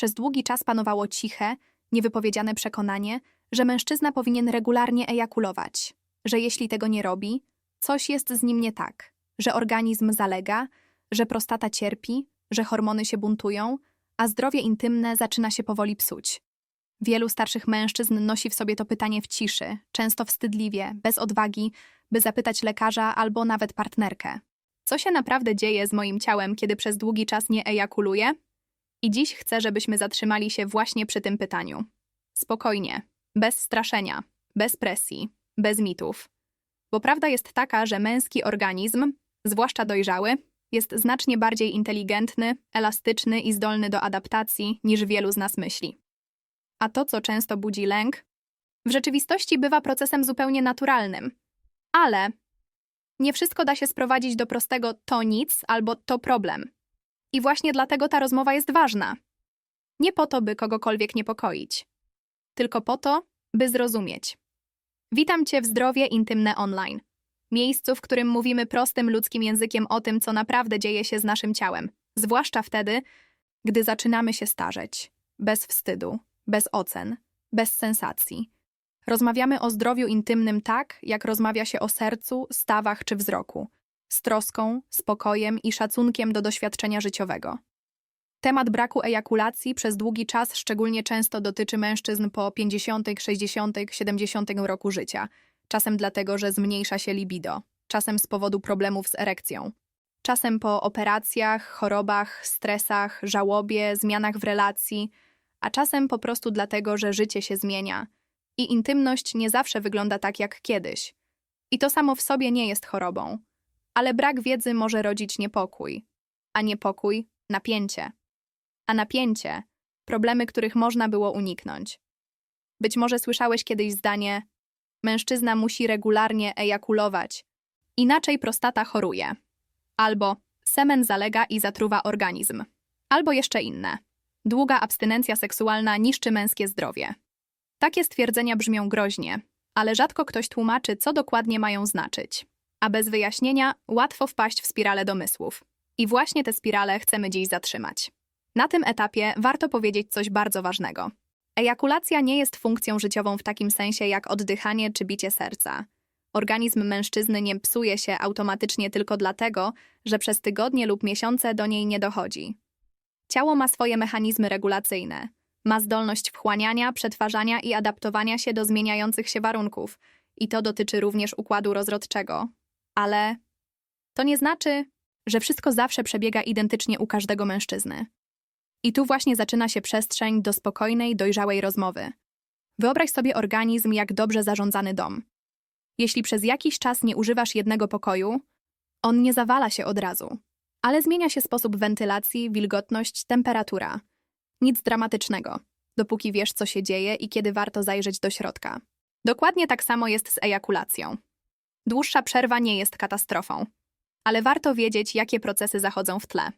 Przez długi czas panowało ciche, niewypowiedziane przekonanie, że mężczyzna powinien regularnie ejakulować, że jeśli tego nie robi, coś jest z nim nie tak, że organizm zalega, że prostata cierpi, że hormony się buntują, a zdrowie intymne zaczyna się powoli psuć. Wielu starszych mężczyzn nosi w sobie to pytanie w ciszy, często wstydliwie, bez odwagi, by zapytać lekarza albo nawet partnerkę. Co się naprawdę dzieje z moim ciałem, kiedy przez długi czas nie ejakuluję? I dziś chcę, żebyśmy zatrzymali się właśnie przy tym pytaniu. Spokojnie, bez straszenia, bez presji, bez mitów. Bo prawda jest taka, że męski organizm, zwłaszcza dojrzały, jest znacznie bardziej inteligentny, elastyczny i zdolny do adaptacji niż wielu z nas myśli. A to, co często budzi lęk, w rzeczywistości bywa procesem zupełnie naturalnym. Ale nie wszystko da się sprowadzić do prostego to nic albo to problem. I właśnie dlatego ta rozmowa jest ważna. Nie po to, by kogokolwiek niepokoić, tylko po to, by zrozumieć. Witam Cię w Zdrowie Intymne Online. Miejscu, w którym mówimy prostym ludzkim językiem o tym, co naprawdę dzieje się z naszym ciałem, zwłaszcza wtedy, gdy zaczynamy się starzeć. Bez wstydu, bez ocen, bez sensacji. Rozmawiamy o zdrowiu intymnym tak, jak rozmawia się o sercu, stawach czy wzroku, z troską, spokojem i szacunkiem do doświadczenia życiowego. Temat braku ejakulacji przez długi czas szczególnie często dotyczy mężczyzn po 50., 60., 70 roku życia, czasem dlatego, że zmniejsza się libido, czasem z powodu problemów z erekcją, czasem po operacjach, chorobach, stresach, żałobie, zmianach w relacji, a czasem po prostu dlatego, że życie się zmienia i intymność nie zawsze wygląda tak jak kiedyś. I to samo w sobie nie jest chorobą, ale brak wiedzy może rodzić niepokój, a niepokój napięcie, a napięcie problemy, których można było uniknąć. Być może słyszałeś kiedyś zdanie: Mężczyzna musi regularnie ejakulować, inaczej prostata choruje, albo semen zalega i zatruwa organizm, albo jeszcze inne. Długa abstynencja seksualna niszczy męskie zdrowie. Takie stwierdzenia brzmią groźnie, ale rzadko ktoś tłumaczy, co dokładnie mają znaczyć. A bez wyjaśnienia łatwo wpaść w spiralę domysłów. I właśnie tę spiralę chcemy dziś zatrzymać. Na tym etapie warto powiedzieć coś bardzo ważnego. Ejakulacja nie jest funkcją życiową w takim sensie jak oddychanie czy bicie serca. Organizm mężczyzny nie psuje się automatycznie tylko dlatego, że przez tygodnie lub miesiące do niej nie dochodzi. Ciało ma swoje mechanizmy regulacyjne. Ma zdolność wchłaniania, przetwarzania i adaptowania się do zmieniających się warunków. I to dotyczy również układu rozrodczego. Ale to nie znaczy, że wszystko zawsze przebiega identycznie u każdego mężczyzny. I tu właśnie zaczyna się przestrzeń do spokojnej, dojrzałej rozmowy. Wyobraź sobie organizm jak dobrze zarządzany dom. Jeśli przez jakiś czas nie używasz jednego pokoju, on nie zawala się od razu, ale zmienia się sposób wentylacji, wilgotność, temperatura. Nic dramatycznego, dopóki wiesz, co się dzieje i kiedy warto zajrzeć do środka. Dokładnie tak samo jest z ejakulacją. Dłuższa przerwa nie jest katastrofą, ale warto wiedzieć, jakie procesy zachodzą w tle.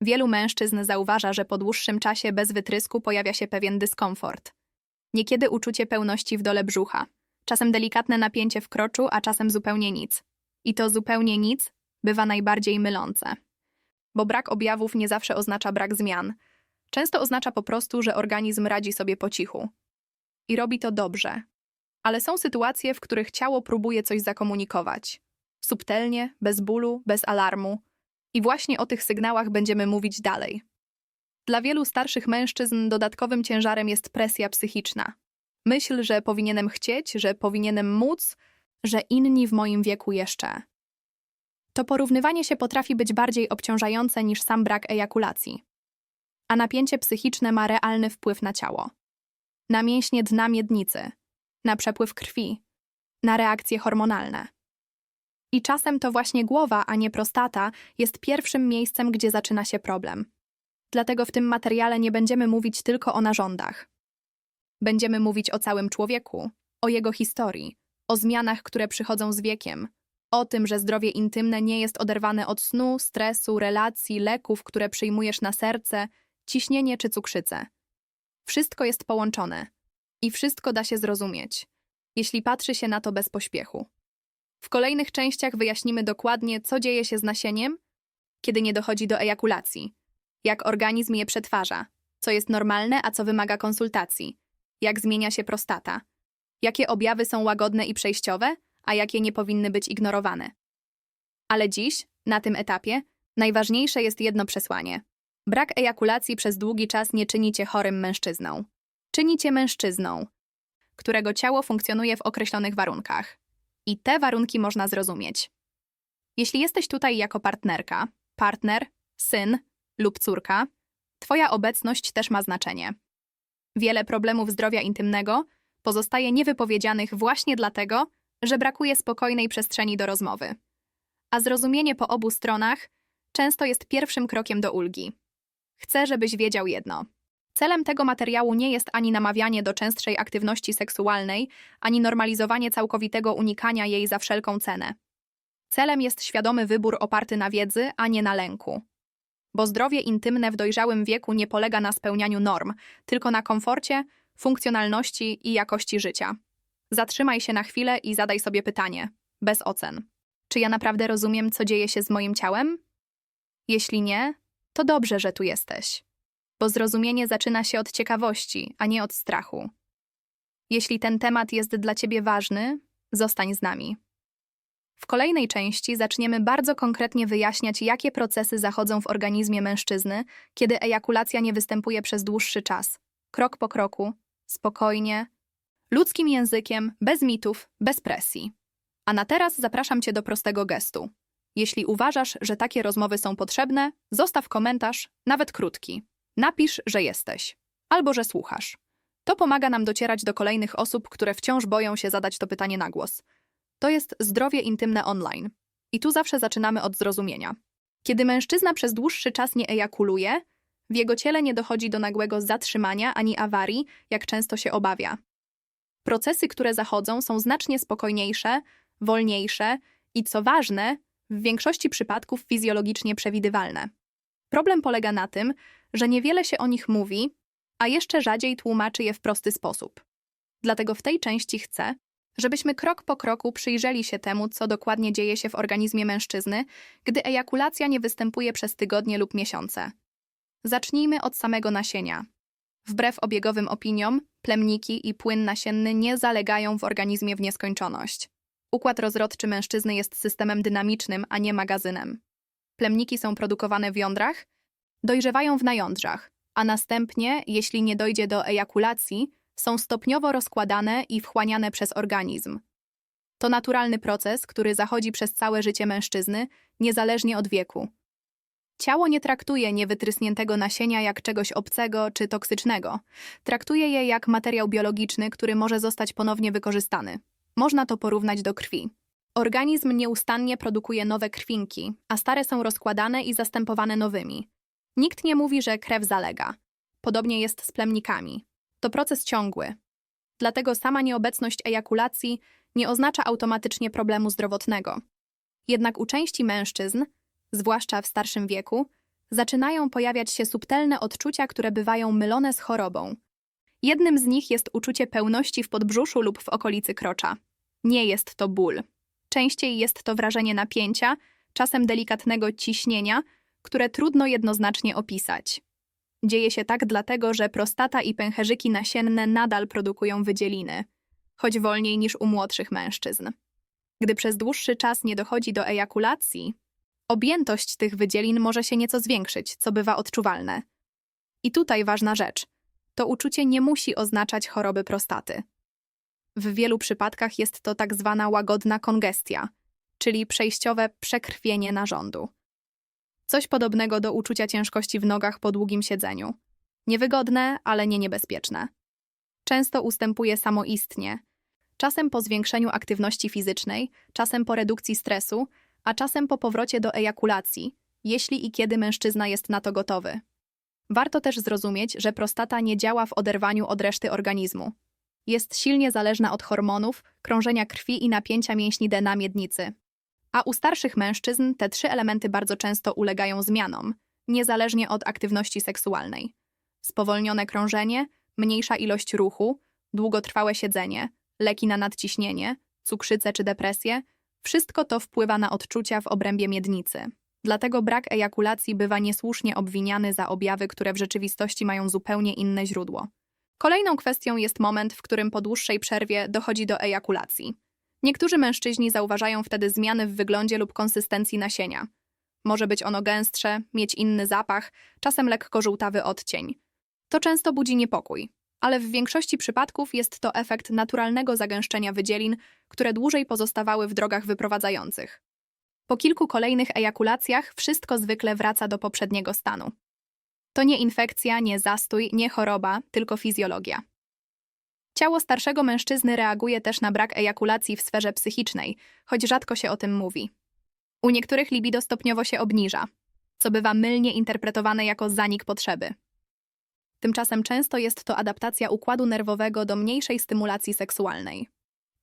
Wielu mężczyzn zauważa, że po dłuższym czasie bez wytrysku pojawia się pewien dyskomfort. Niekiedy uczucie pełności w dole brzucha, czasem delikatne napięcie w kroczu, a czasem zupełnie nic. I to zupełnie nic bywa najbardziej mylące. Bo brak objawów nie zawsze oznacza brak zmian. Często oznacza po prostu, że organizm radzi sobie po cichu. I robi to dobrze. Ale są sytuacje, w których ciało próbuje coś zakomunikować. Subtelnie, bez bólu, bez alarmu. I właśnie o tych sygnałach będziemy mówić dalej. Dla wielu starszych mężczyzn dodatkowym ciężarem jest presja psychiczna. Myśl, że powinienem chcieć, że powinienem móc, że inni w moim wieku jeszcze. To porównywanie się potrafi być bardziej obciążające niż sam brak ejakulacji. A napięcie psychiczne ma realny wpływ na ciało. Na mięśnie dna miednicy, na przepływ krwi, na reakcje hormonalne. I czasem to właśnie głowa, a nie prostata, jest pierwszym miejscem, gdzie zaczyna się problem. Dlatego w tym materiale nie będziemy mówić tylko o narządach. Będziemy mówić o całym człowieku, o jego historii, o zmianach, które przychodzą z wiekiem, o tym, że zdrowie intymne nie jest oderwane od snu, stresu, relacji, leków, które przyjmujesz na serce, ciśnienie czy cukrzycę. Wszystko jest połączone i wszystko da się zrozumieć, jeśli patrzy się na to bez pośpiechu. W kolejnych częściach wyjaśnimy dokładnie, co dzieje się z nasieniem, kiedy nie dochodzi do ejakulacji, jak organizm je przetwarza, Co jest normalne, a co wymaga konsultacji. Jak zmienia się prostata. Jakie objawy są łagodne i przejściowe, a jakie nie powinny być ignorowane. Ale dziś, na tym etapie, najważniejsze jest jedno przesłanie. Brak ejakulacji przez długi czas nie czyni cię chorym mężczyzną. Czyni cię mężczyzną, którego ciało funkcjonuje w określonych warunkach. I te warunki można zrozumieć. Jeśli jesteś tutaj jako partnerka, partner, syn lub córka, Twoja obecność też ma znaczenie. Wiele problemów zdrowia intymnego pozostaje niewypowiedzianych właśnie dlatego, że brakuje spokojnej przestrzeni do rozmowy. A zrozumienie po obu stronach często jest pierwszym krokiem do ulgi. Chcę, żebyś wiedział jedno. Celem tego materiału nie jest ani namawianie do częstszej aktywności seksualnej, ani normalizowanie całkowitego unikania jej za wszelką cenę. Celem jest świadomy wybór oparty na wiedzy, a nie na lęku. Bo zdrowie intymne w dojrzałym wieku nie polega na spełnianiu norm, tylko na komforcie, funkcjonalności i jakości życia. Zatrzymaj się na chwilę i zadaj sobie pytanie, bez ocen. Czy ja naprawdę rozumiem, co dzieje się z moim ciałem? Jeśli nie, to dobrze, że tu jesteś. Bo zrozumienie zaczyna się od ciekawości, a nie od strachu. Jeśli ten temat jest dla ciebie ważny, zostań z nami. W kolejnej części zaczniemy bardzo konkretnie wyjaśniać, jakie procesy zachodzą w organizmie mężczyzny, kiedy ejakulacja nie występuje przez dłuższy czas. Krok po kroku, spokojnie, ludzkim językiem, bez mitów, bez presji. A na teraz zapraszam Cię do prostego gestu. Jeśli uważasz, że takie rozmowy są potrzebne, zostaw komentarz, nawet krótki. Napisz, że jesteś, albo że słuchasz. To pomaga nam docierać do kolejnych osób, które wciąż boją się zadać to pytanie na głos. To jest zdrowie intymne online. I tu zawsze zaczynamy od zrozumienia. Kiedy mężczyzna przez dłuższy czas nie ejakuluje, w jego ciele nie dochodzi do nagłego zatrzymania ani awarii, jak często się obawia. Procesy, które zachodzą, są znacznie spokojniejsze, wolniejsze i, co ważne, w większości przypadków fizjologicznie przewidywalne. Problem polega na tym, że niewiele się o nich mówi, a jeszcze rzadziej tłumaczy je w prosty sposób. Dlatego w tej części chcę, żebyśmy krok po kroku przyjrzeli się temu, co dokładnie dzieje się w organizmie mężczyzny, gdy ejakulacja nie występuje przez tygodnie lub miesiące. Zacznijmy od samego nasienia. Wbrew obiegowym opiniom, plemniki i płyn nasienny nie zalegają w organizmie w nieskończoność. Układ rozrodczy mężczyzny jest systemem dynamicznym, a nie magazynem. Plemniki są produkowane w jądrach, dojrzewają w najądrzach, a następnie, jeśli nie dojdzie do ejakulacji, są stopniowo rozkładane i wchłaniane przez organizm. To naturalny proces, który zachodzi przez całe życie mężczyzny, niezależnie od wieku. Ciało nie traktuje niewytrysniętego nasienia jak czegoś obcego czy toksycznego. Traktuje je jak materiał biologiczny, który może zostać ponownie wykorzystany. Można to porównać do krwi. Organizm nieustannie produkuje nowe krwinki, a stare są rozkładane i zastępowane nowymi. Nikt nie mówi, że krew zalega. Podobnie jest z plemnikami. To proces ciągły. Dlatego sama nieobecność ejakulacji nie oznacza automatycznie problemu zdrowotnego. Jednak u części mężczyzn, zwłaszcza w starszym wieku, zaczynają pojawiać się subtelne odczucia, które bywają mylone z chorobą. Jednym z nich jest uczucie pełności w podbrzuszu lub w okolicy krocza. Nie jest to ból. Częściej jest to wrażenie napięcia, czasem delikatnego ciśnienia, które trudno jednoznacznie opisać. Dzieje się tak dlatego, że prostata i pęcherzyki nasienne nadal produkują wydzieliny, choć wolniej niż u młodszych mężczyzn. Gdy przez dłuższy czas nie dochodzi do ejakulacji, objętość tych wydzielin może się nieco zwiększyć, co bywa odczuwalne. I tutaj ważna rzecz. To uczucie nie musi oznaczać choroby prostaty. W wielu przypadkach jest to tak zwana łagodna kongestia, czyli przejściowe przekrwienie narządu. Coś podobnego do uczucia ciężkości w nogach po długim siedzeniu. Niewygodne, ale nie niebezpieczne. Często ustępuje samoistnie, czasem po zwiększeniu aktywności fizycznej, czasem po redukcji stresu, a czasem po powrocie do ejakulacji, jeśli i kiedy mężczyzna jest na to gotowy. Warto też zrozumieć, że prostata nie działa w oderwaniu od reszty organizmu. Jest silnie zależna od hormonów, krążenia krwi i napięcia mięśni dna miednicy. A u starszych mężczyzn te trzy elementy bardzo często ulegają zmianom, niezależnie od aktywności seksualnej. Spowolnione krążenie, mniejsza ilość ruchu, długotrwałe siedzenie, leki na nadciśnienie, cukrzycę czy depresję, wszystko to wpływa na odczucia w obrębie miednicy. Dlatego brak ejakulacji bywa niesłusznie obwiniany za objawy, które w rzeczywistości mają zupełnie inne źródło. Kolejną kwestią jest moment, w którym po dłuższej przerwie dochodzi do ejakulacji. Niektórzy mężczyźni zauważają wtedy zmiany w wyglądzie lub konsystencji nasienia. Może być ono gęstsze, mieć inny zapach, czasem lekko żółtawy odcień. To często budzi niepokój, ale w większości przypadków jest to efekt naturalnego zagęszczenia wydzielin, które dłużej pozostawały w drogach wyprowadzających. Po kilku kolejnych ejakulacjach wszystko zwykle wraca do poprzedniego stanu. To nie infekcja, nie zastój, nie choroba, tylko fizjologia. Ciało starszego mężczyzny reaguje też na brak ejakulacji w sferze psychicznej, choć rzadko się o tym mówi. U niektórych libido stopniowo się obniża, co bywa mylnie interpretowane jako zanik potrzeby. Tymczasem często jest to adaptacja układu nerwowego do mniejszej stymulacji seksualnej.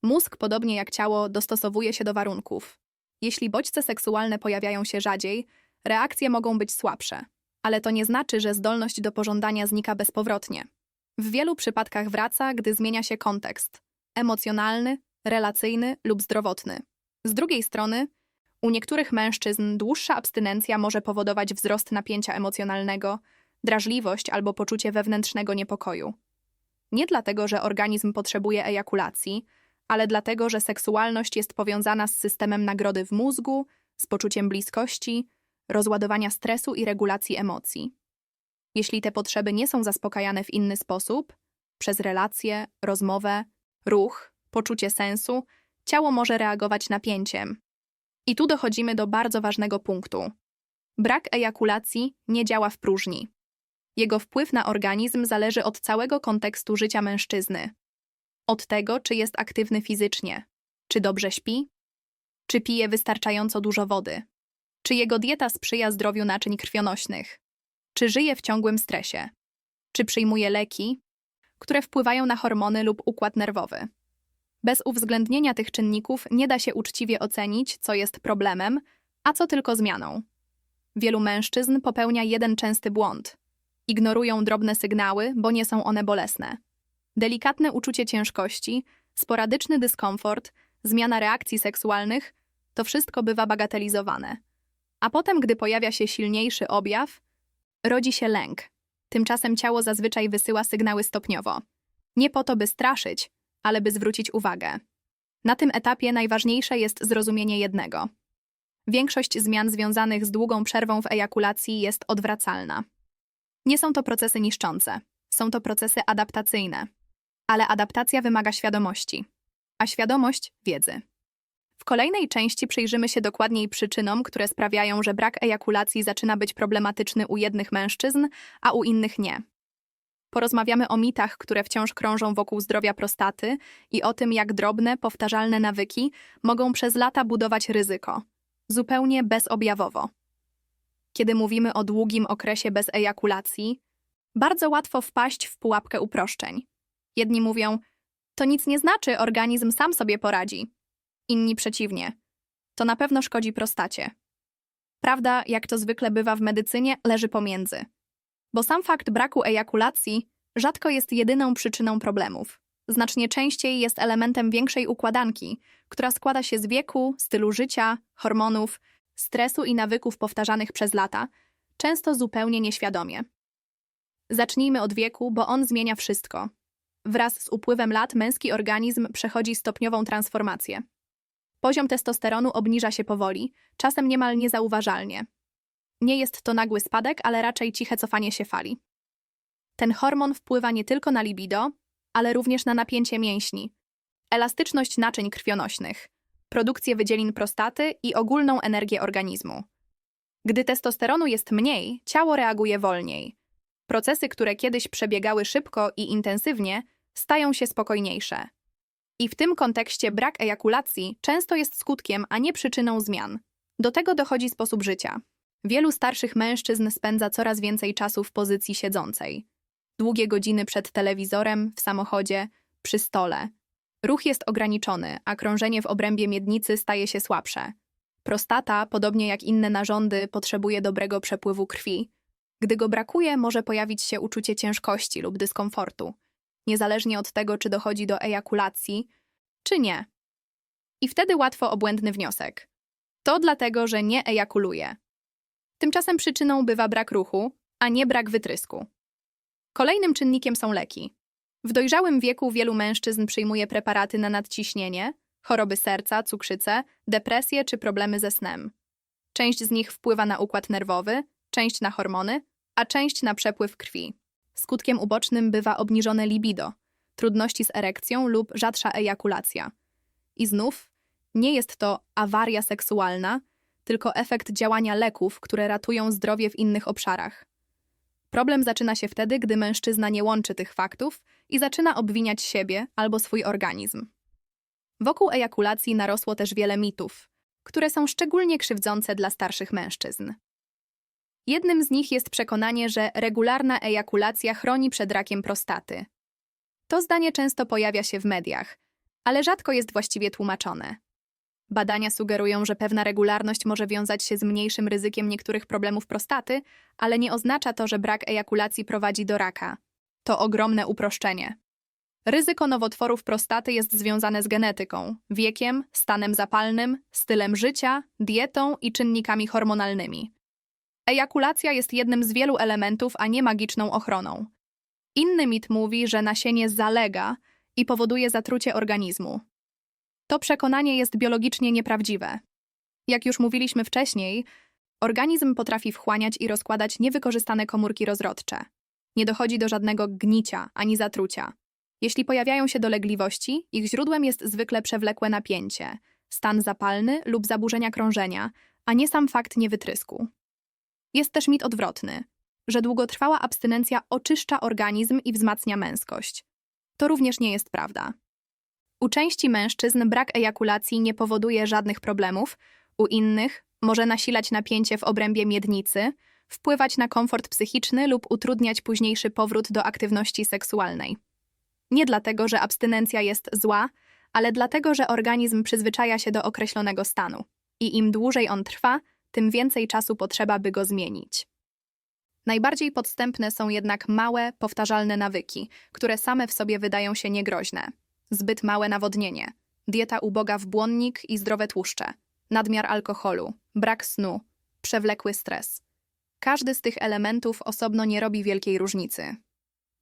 Mózg, podobnie jak ciało, dostosowuje się do warunków. Jeśli bodźce seksualne pojawiają się rzadziej, reakcje mogą być słabsze, ale to nie znaczy, że zdolność do pożądania znika bezpowrotnie. W wielu przypadkach wraca, gdy zmienia się kontekst emocjonalny, relacyjny lub zdrowotny. Z drugiej strony, u niektórych mężczyzn dłuższa abstynencja może powodować wzrost napięcia emocjonalnego, drażliwość albo poczucie wewnętrznego niepokoju. Nie dlatego, że organizm potrzebuje ejakulacji, ale dlatego, że seksualność jest powiązana z systemem nagrody w mózgu, z poczuciem bliskości, rozładowania stresu i regulacji emocji. Jeśli te potrzeby nie są zaspokajane w inny sposób, przez relacje, rozmowę, ruch, poczucie sensu, ciało może reagować napięciem. I tu dochodzimy do bardzo ważnego punktu. Brak ejakulacji nie działa w próżni. Jego wpływ na organizm zależy od całego kontekstu życia mężczyzny. Od tego, czy jest aktywny fizycznie, czy dobrze śpi, czy pije wystarczająco dużo wody, czy jego dieta sprzyja zdrowiu naczyń krwionośnych, czy żyje w ciągłym stresie, czy przyjmuje leki, które wpływają na hormony lub układ nerwowy. Bez uwzględnienia tych czynników nie da się uczciwie ocenić, co jest problemem, a co tylko zmianą. Wielu mężczyzn popełnia jeden częsty błąd. Ignorują drobne sygnały, bo nie są one bolesne. Delikatne uczucie ciężkości, sporadyczny dyskomfort, zmiana reakcji seksualnych to wszystko bywa bagatelizowane. A potem, gdy pojawia się silniejszy objaw, rodzi się lęk. Tymczasem ciało zazwyczaj wysyła sygnały stopniowo. Nie po to, by straszyć, ale by zwrócić uwagę. Na tym etapie najważniejsze jest zrozumienie jednego. Większość zmian związanych z długą przerwą w ejakulacji jest odwracalna. Nie są to procesy niszczące, są to procesy adaptacyjne. Ale adaptacja wymaga świadomości, a świadomość wiedzy. W kolejnej części przyjrzymy się dokładniej przyczynom, które sprawiają, że brak ejakulacji zaczyna być problematyczny u jednych mężczyzn, a u innych nie. Porozmawiamy o mitach, które wciąż krążą wokół zdrowia prostaty i o tym, jak drobne, powtarzalne nawyki mogą przez lata budować ryzyko, zupełnie bezobjawowo. Kiedy mówimy o długim okresie bez ejakulacji, bardzo łatwo wpaść w pułapkę uproszczeń. Jedni mówią, to nic nie znaczy, organizm sam sobie poradzi. Inni przeciwnie, to na pewno szkodzi prostacie. Prawda, jak to zwykle bywa w medycynie, leży pomiędzy. Bo sam fakt braku ejakulacji rzadko jest jedyną przyczyną problemów. Znacznie częściej jest elementem większej układanki, która składa się z wieku, stylu życia, hormonów, stresu i nawyków powtarzanych przez lata, często zupełnie nieświadomie. Zacznijmy od wieku, bo on zmienia wszystko. Wraz z upływem lat męski organizm przechodzi stopniową transformację. Poziom testosteronu obniża się powoli, czasem niemal niezauważalnie. Nie jest to nagły spadek, ale raczej ciche cofanie się fali. Ten hormon wpływa nie tylko na libido, ale również na napięcie mięśni, elastyczność naczyń krwionośnych, produkcję wydzielin prostaty i ogólną energię organizmu. Gdy testosteronu jest mniej, ciało reaguje wolniej. Procesy, które kiedyś przebiegały szybko i intensywnie, stają się spokojniejsze. I w tym kontekście brak ejakulacji często jest skutkiem, a nie przyczyną zmian. Do tego dochodzi sposób życia. Wielu starszych mężczyzn spędza coraz więcej czasu w pozycji siedzącej. Długie godziny przed telewizorem, w samochodzie, przy stole. Ruch jest ograniczony, a krążenie w obrębie miednicy staje się słabsze. Prostata, podobnie jak inne narządy, potrzebuje dobrego przepływu krwi. Gdy go brakuje, może pojawić się uczucie ciężkości lub dyskomfortu, niezależnie od tego, czy dochodzi do ejakulacji, czy nie. I wtedy łatwo obłędny wniosek. To dlatego, że nie ejakuluje. Tymczasem przyczyną bywa brak ruchu, a nie brak wytrysku. Kolejnym czynnikiem są leki. W dojrzałym wieku wielu mężczyzn przyjmuje preparaty na nadciśnienie, choroby serca, cukrzycę, depresję czy problemy ze snem. Część z nich wpływa na układ nerwowy, część na hormony, a część na przepływ krwi. Skutkiem ubocznym bywa obniżone libido, trudności z erekcją lub rzadsza ejakulacja. I znów, nie jest to awaria seksualna, tylko efekt działania leków, które ratują zdrowie w innych obszarach. Problem zaczyna się wtedy, gdy mężczyzna nie łączy tych faktów i zaczyna obwiniać siebie albo swój organizm. Wokół ejakulacji narosło też wiele mitów, które są szczególnie krzywdzące dla starszych mężczyzn. Jednym z nich jest przekonanie, że regularna ejakulacja chroni przed rakiem prostaty. To zdanie często pojawia się w mediach, ale rzadko jest właściwie tłumaczone. Badania sugerują, że pewna regularność może wiązać się z mniejszym ryzykiem niektórych problemów prostaty, ale nie oznacza to, że brak ejakulacji prowadzi do raka. To ogromne uproszczenie. Ryzyko nowotworów prostaty jest związane z genetyką, wiekiem, stanem zapalnym, stylem życia, dietą i czynnikami hormonalnymi. Ejakulacja jest jednym z wielu elementów, a nie magiczną ochroną. Inny mit mówi, że nasienie zalega i powoduje zatrucie organizmu. To przekonanie jest biologicznie nieprawdziwe. Jak już mówiliśmy wcześniej, organizm potrafi wchłaniać i rozkładać niewykorzystane komórki rozrodcze. Nie dochodzi do żadnego gnicia ani zatrucia. Jeśli pojawiają się dolegliwości, ich źródłem jest zwykle przewlekłe napięcie, stan zapalny lub zaburzenia krążenia, a nie sam fakt niewytrysku. Jest też mit odwrotny, że długotrwała abstynencja oczyszcza organizm i wzmacnia męskość. To również nie jest prawda. U części mężczyzn brak ejakulacji nie powoduje żadnych problemów, u innych może nasilać napięcie w obrębie miednicy, wpływać na komfort psychiczny lub utrudniać późniejszy powrót do aktywności seksualnej. Nie dlatego, że abstynencja jest zła, ale dlatego, że organizm przyzwyczaja się do określonego stanu i im dłużej on trwa, tym więcej czasu potrzeba, by go zmienić. Najbardziej podstępne są jednak małe, powtarzalne nawyki, które same w sobie wydają się niegroźne. Zbyt małe nawodnienie, dieta uboga w błonnik i zdrowe tłuszcze, nadmiar alkoholu, brak snu, przewlekły stres. Każdy z tych elementów osobno nie robi wielkiej różnicy.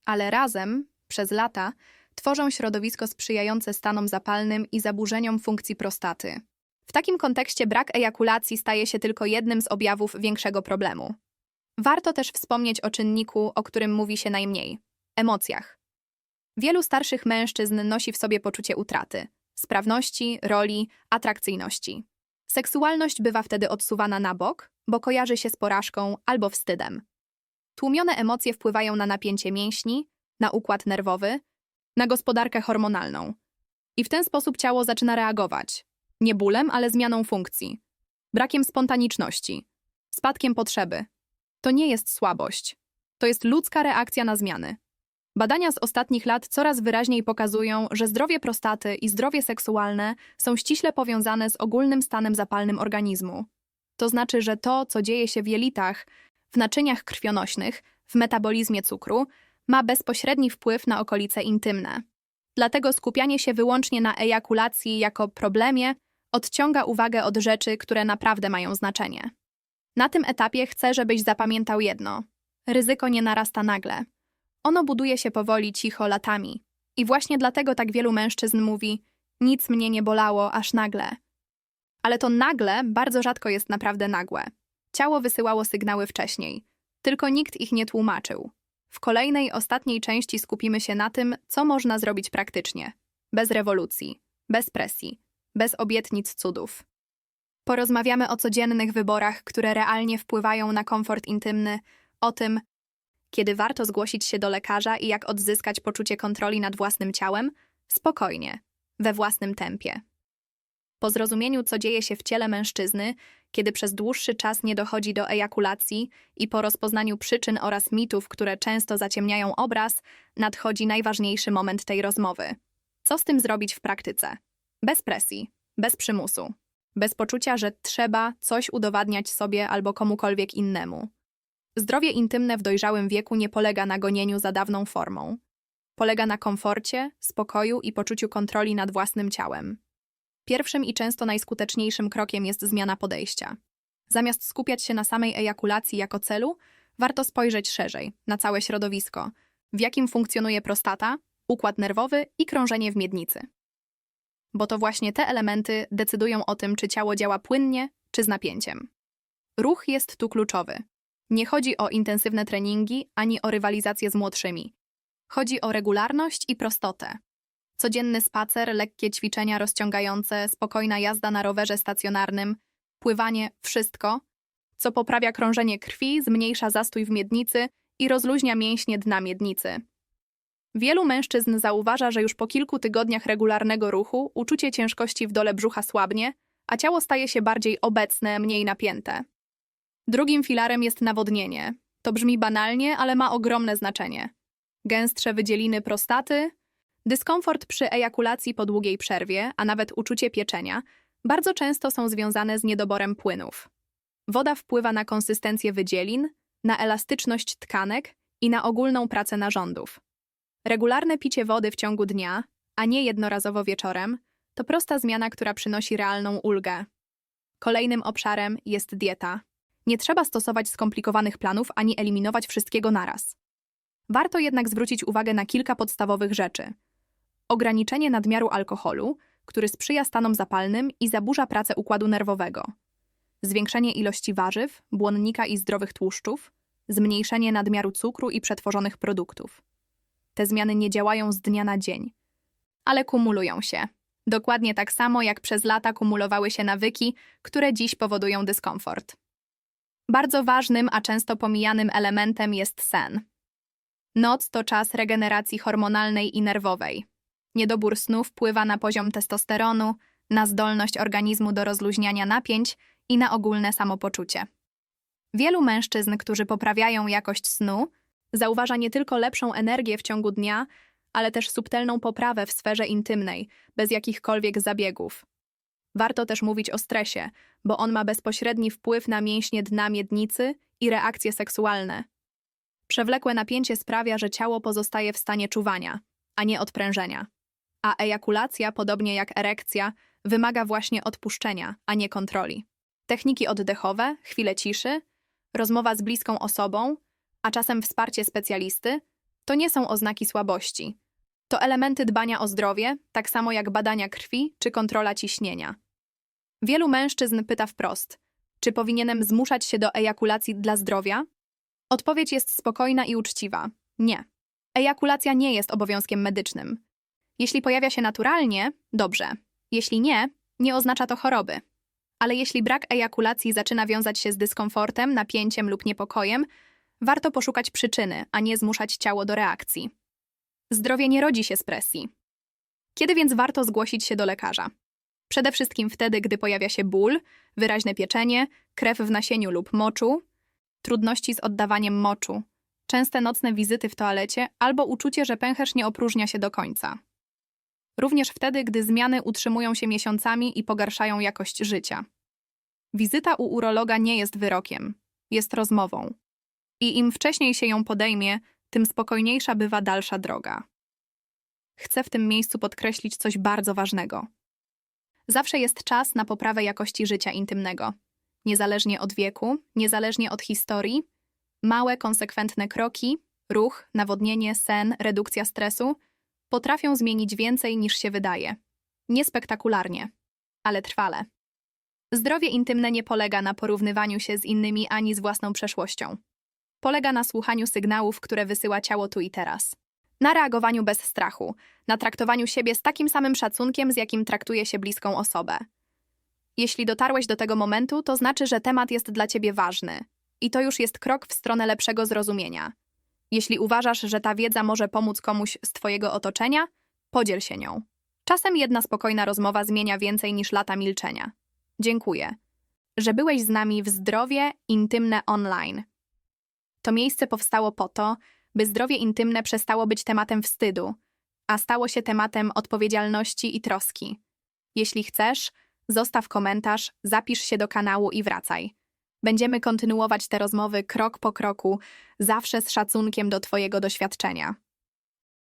Ale razem, przez lata, tworzą środowisko sprzyjające stanom zapalnym i zaburzeniom funkcji prostaty. W takim kontekście brak ejakulacji staje się tylko jednym z objawów większego problemu. Warto też wspomnieć o czynniku, o którym mówi się najmniej emocjach. Wielu starszych mężczyzn nosi w sobie poczucie utraty, sprawności, roli, atrakcyjności. Seksualność bywa wtedy odsuwana na bok, bo kojarzy się z porażką albo wstydem. Tłumione emocje wpływają na napięcie mięśni, na układ nerwowy, na gospodarkę hormonalną. I w ten sposób ciało zaczyna reagować. Nie bólem, ale zmianą funkcji. Brakiem spontaniczności. Spadkiem potrzeby. To nie jest słabość. To jest ludzka reakcja na zmiany. Badania z ostatnich lat coraz wyraźniej pokazują, że zdrowie prostaty i zdrowie seksualne są ściśle powiązane z ogólnym stanem zapalnym organizmu. To znaczy, że to, co dzieje się w jelitach, w naczyniach krwionośnych, w metabolizmie cukru, ma bezpośredni wpływ na okolice intymne. Dlatego skupianie się wyłącznie na ejakulacji jako problemie odciąga uwagę od rzeczy, które naprawdę mają znaczenie. Na tym etapie chcę, żebyś zapamiętał jedno: ryzyko nie narasta nagle. Ono buduje się powoli, cicho, latami. I właśnie dlatego tak wielu mężczyzn mówi: Nic mnie nie bolało, aż nagle. Ale to nagle bardzo rzadko jest naprawdę nagłe. Ciało wysyłało sygnały wcześniej, tylko nikt ich nie tłumaczył. W kolejnej, ostatniej części skupimy się na tym, co można zrobić praktycznie, bez rewolucji, bez presji, bez obietnic cudów. Porozmawiamy o codziennych wyborach, które realnie wpływają na komfort intymny, o tym, kiedy warto zgłosić się do lekarza i jak odzyskać poczucie kontroli nad własnym ciałem, spokojnie, we własnym tempie. Po zrozumieniu, co dzieje się w ciele mężczyzny, kiedy przez dłuższy czas nie dochodzi do ejakulacji i po rozpoznaniu przyczyn oraz mitów, które często zaciemniają obraz, nadchodzi najważniejszy moment tej rozmowy. Co z tym zrobić w praktyce? Bez presji, bez przymusu, bez poczucia, że trzeba coś udowadniać sobie albo komukolwiek innemu. Zdrowie intymne w dojrzałym wieku nie polega na gonieniu za dawną formą. Polega na komforcie, spokoju i poczuciu kontroli nad własnym ciałem. Pierwszym i często najskuteczniejszym krokiem jest zmiana podejścia. Zamiast skupiać się na samej ejakulacji jako celu, warto spojrzeć szerzej, na całe środowisko, w jakim funkcjonuje prostata, układ nerwowy i krążenie w miednicy. Bo to właśnie te elementy decydują o tym, czy ciało działa płynnie, czy z napięciem. Ruch jest tu kluczowy. Nie chodzi o intensywne treningi ani o rywalizację z młodszymi. Chodzi o regularność i prostotę. Codzienny spacer, lekkie ćwiczenia rozciągające, spokojna jazda na rowerze stacjonarnym, pływanie wszystko, co poprawia krążenie krwi, zmniejsza zastój w miednicy i rozluźnia mięśnie dna miednicy. Wielu mężczyzn zauważa, że już po kilku tygodniach regularnego ruchu uczucie ciężkości w dole brzucha słabnie, a ciało staje się bardziej obecne, mniej napięte. Drugim filarem jest nawodnienie. To brzmi banalnie, ale ma ogromne znaczenie. Gęstsze wydzieliny prostaty, dyskomfort przy ejakulacji po długiej przerwie, a nawet uczucie pieczenia, bardzo często są związane z niedoborem płynów. Woda wpływa na konsystencję wydzielin, na elastyczność tkanek i na ogólną pracę narządów. Regularne picie wody w ciągu dnia, a nie jednorazowo wieczorem, to prosta zmiana, która przynosi realną ulgę. Kolejnym obszarem jest dieta. Nie trzeba stosować skomplikowanych planów ani eliminować wszystkiego naraz. Warto jednak zwrócić uwagę na kilka podstawowych rzeczy. Ograniczenie nadmiaru alkoholu, który sprzyja stanom zapalnym i zaburza pracę układu nerwowego. Zwiększenie ilości warzyw, błonnika i zdrowych tłuszczów, zmniejszenie nadmiaru cukru i przetworzonych produktów. Te zmiany nie działają z dnia na dzień, ale kumulują się. Dokładnie tak samo jak przez lata kumulowały się nawyki, które dziś powodują dyskomfort. Bardzo ważnym, a często pomijanym elementem jest sen. Noc to czas regeneracji hormonalnej i nerwowej. Niedobór snu wpływa na poziom testosteronu, na zdolność organizmu do rozluźniania napięć i na ogólne samopoczucie. Wielu mężczyzn, którzy poprawiają jakość snu, zauważa nie tylko lepszą energię w ciągu dnia, ale też subtelną poprawę w sferze intymnej, bez jakichkolwiek zabiegów. Warto też mówić o stresie, bo on ma bezpośredni wpływ na mięśnie dna miednicy i reakcje seksualne. Przewlekłe napięcie sprawia, że ciało pozostaje w stanie czuwania, a nie odprężenia. A ejakulacja, podobnie jak erekcja, wymaga właśnie odpuszczenia, a nie kontroli. Techniki oddechowe, chwile ciszy, rozmowa z bliską osobą, a czasem wsparcie specjalisty, to nie są oznaki słabości. To elementy dbania o zdrowie, tak samo jak badania krwi czy kontrola ciśnienia. Wielu mężczyzn pyta wprost: czy powinienem zmuszać się do ejakulacji dla zdrowia? Odpowiedź jest spokojna i uczciwa: nie. Ejakulacja nie jest obowiązkiem medycznym. Jeśli pojawia się naturalnie, dobrze. Jeśli nie, nie oznacza to choroby. Ale jeśli brak ejakulacji zaczyna wiązać się z dyskomfortem, napięciem lub niepokojem, warto poszukać przyczyny, a nie zmuszać ciało do reakcji. Zdrowie nie rodzi się z presji. Kiedy więc warto zgłosić się do lekarza? Przede wszystkim wtedy, gdy pojawia się ból, wyraźne pieczenie, krew w nasieniu lub moczu, trudności z oddawaniem moczu, częste nocne wizyty w toalecie albo uczucie, że pęcherz nie opróżnia się do końca. Również wtedy, gdy zmiany utrzymują się miesiącami i pogarszają jakość życia. Wizyta u urologa nie jest wyrokiem, jest rozmową. I im wcześniej się ją podejmie, tym spokojniejsza bywa dalsza droga. Chcę w tym miejscu podkreślić coś bardzo ważnego. Zawsze jest czas na poprawę jakości życia intymnego. Niezależnie od wieku, niezależnie od historii, małe, konsekwentne kroki, ruch, nawodnienie, sen, redukcja stresu potrafią zmienić więcej niż się wydaje. Niespektakularnie, ale trwale. Zdrowie intymne nie polega na porównywaniu się z innymi ani z własną przeszłością. Polega na słuchaniu sygnałów, które wysyła ciało tu i teraz. Na reagowaniu bez strachu, na traktowaniu siebie z takim samym szacunkiem, z jakim traktuje się bliską osobę. Jeśli dotarłeś do tego momentu, to znaczy, że temat jest dla ciebie ważny. I to już jest krok w stronę lepszego zrozumienia. Jeśli uważasz, że ta wiedza może pomóc komuś z twojego otoczenia, podziel się nią. Czasem jedna spokojna rozmowa zmienia więcej niż lata milczenia. Dziękuję, że byłeś z nami w Zdrowie Intymne Online. To miejsce powstało po to, by zdrowie intymne przestało być tematem wstydu, a stało się tematem odpowiedzialności i troski. Jeśli chcesz, zostaw komentarz, zapisz się do kanału i wracaj. Będziemy kontynuować te rozmowy krok po kroku, zawsze z szacunkiem do Twojego doświadczenia.